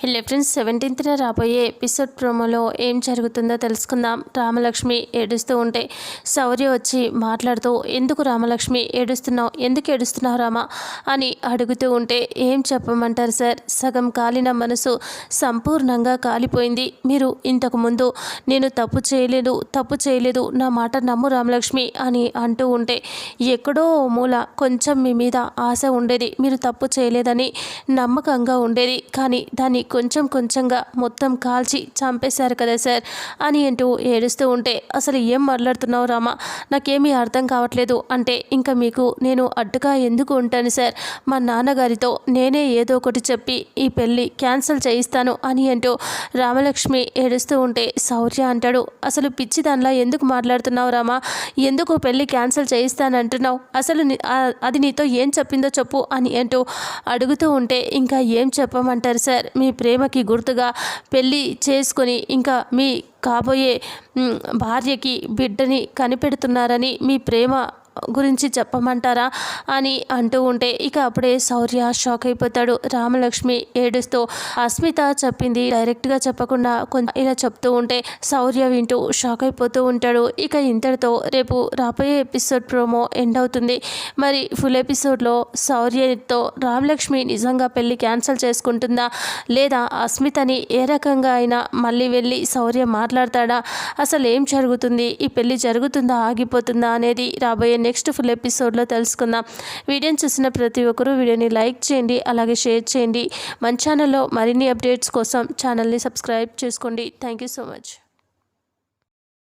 Hello friends సెవెంటీన్త్న రాబోయే episode ప్రోమోలో ఏం జరుగుతుందో తెలుసుకుందాం. రామలక్ష్మి ఏడుస్తూ ఉంటే శౌర్య వచ్చి మాట్లాడుతూ ఎందుకు రామలక్ష్మి ఏడుస్తున్నావు? ఎందుకు ఏడుస్తున్నావు రామ? అని అడుగుతూ ఉంటే ఏం చెప్పమంటారు సార్? సగం కాలిన మనసు సంపూర్ణంగా కాలిపోయింది. మీరు ఇంతకుముందు నేను తప్పు చేయలేదు తప్పు చేయలేదు నా మాట నమ్ము రామలక్ష్మి అని అంటూ ఉంటే ఎక్కడో ఓ మూల కొంచెం మీ మీద ఆశ ఉండేది. మీరు తప్పు చేయలేదని నమ్మకంగా ఉండేది. కానీ దాన్ని కొంచెం కొంచెంగా మొత్తం కాల్చి చంపేశారు కదా సార్ అని అంటూ ఏడుస్తూ ఉంటే అసలు ఏం మాట్లాడుతున్నావు రామా? నాకేమీ అర్థం కావట్లేదు. అంటే ఇంకా మీకు నేను అడ్డుగా ఎందుకు ఉంటాను సార్? మా నాన్నగారితో నేనే ఏదో ఒకటి చెప్పి ఈ పెళ్ళి క్యాన్సిల్ చేయిస్తాను అని అంటూ రామలక్ష్మి ఏడుస్తూ ఉంటే శౌర్య అంటాడు అసలు పిచ్చి దానిలా ఎందుకు మాట్లాడుతున్నావు రామా? ఎందుకు పెళ్ళి క్యాన్సిల్ చేయిస్తానంటున్నావు? అసలు అది నీతో ఏం చెప్పిందో చెప్పు అని అంటూ అడుగుతూ ఉంటే ఇంకా ఏం చెప్పమంటారు సార్? మీ ప్రేమకి గుర్తుగా పెళ్ళి చేసుకొని ఇంకా మీ కాబోయే భార్యకి బిడ్డని కనిపెడుతున్నారని మీ ప్రేమ గురించి చెప్పమంటారా అని అంటూ ఉంటే ఇక అప్పుడే శౌర్య షాక్ అయిపోతాడు. రామలక్ష్మి ఏడుస్తూ అస్మిత చెప్పింది డైరెక్ట్గా చెప్పకుండా కొంచెం ఇలా చెప్తూ ఉంటే శౌర్య వింటూ షాక్ అయిపోతూ ఉంటాడు. ఇక ఇంతటితో రేపు రాబోయే ఎపిసోడ్ ప్రోమో ఎండ్ అవుతుంది. మరి ఫుల్ ఎపిసోడ్లో శౌర్యతో రామలక్ష్మి నిజంగా పెళ్ళి క్యాన్సిల్ చేసుకుంటుందా? లేదా అస్మితని ఏ రకంగా అయినా మళ్ళీ వెళ్ళి శౌర్య మాట్లాడతాడా? అసలు ఏం జరుగుతుంది? ఈ పెళ్ళి జరుగుతుందా? ఆగిపోతుందా? అనేది రాబోయే నెక్స్ట్ ఫుల్ ఎపిసోడ్లో తెలుసుకుందాం. వీడియోని చూసిన ప్రతి ఒక్కరూ వీడియోని లైక్ చేయండి అలాగే షేర్ చేయండి. మన ఛానల్లో మరిన్ని అప్డేట్స్ కోసం ఛానల్ని సబ్స్క్రైబ్ చేసుకోండి. Thank you so much.